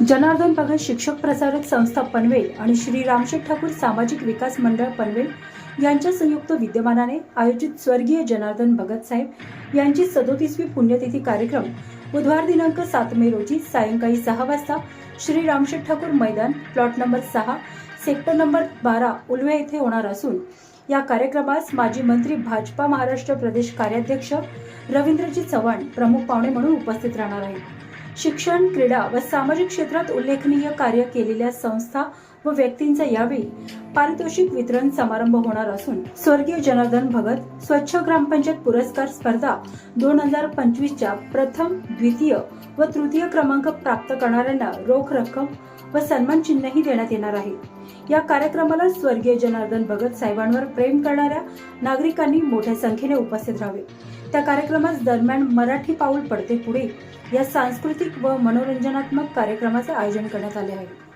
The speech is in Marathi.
जनार्दन भगत शिक्षक प्रसारक संस्था पनवेल आणि श्री रामशेठ ठाकूर सामाजिक विकास मंडळ पनवेल यांच्या संयुक्त विद्यमानाने आयोजित स्वर्गीय जनार्दन भगत साहेब यांची सदोतीसवी पुण्यतिथी कार्यक्रम बुधवार दिनांक सात मे रोजी सायंकाळी सहा वाजता श्री रामशेठ ठाकूर मैदान प्लॉट नंबर सहा सेक्टर नंबर बारा उलवे येथे होणार असून या कार्यक्रमास माजी मंत्री भाजपा महाराष्ट्र प्रदेश कार्याध्यक्ष रवींद्रजी चव्हाण प्रमुख पाहुणे म्हणून उपस्थित राहणार आहेत. शिक्षण क्रीडा व सामाजिक क्षेत्रात उल्लेखनीय कार्य केलेल्या संस्था व व्यक्तींचा यावेळी पारितोषिक वितरण समारंभ होणार असून स्वर्गीय जनार्दन भगत स्वच्छ ग्रामपंचायत पुरस्कार स्पर्धा दोन हजार पंचवीसच्या प्रथम द्वितीय व तृतीय क्रमांक प्राप्त करणाऱ्यांना रोख रक्कम व सन्मान चिन्हही देण्यात येणार आहे. या कार्यक्रमाला स्वर्गीय जनार्दन भगत साहेबांवर प्रेम करणाऱ्या नागरिकांनी मोठ्या संख्येने उपस्थित राहावे. त्या कार्यक्रमास दरम्यान मराठी पाऊल पडते पुढे या सांस्कृतिक व मनोरंजनात्मक कार्यक्रमाचे आयोजन करण्यात आले आहे.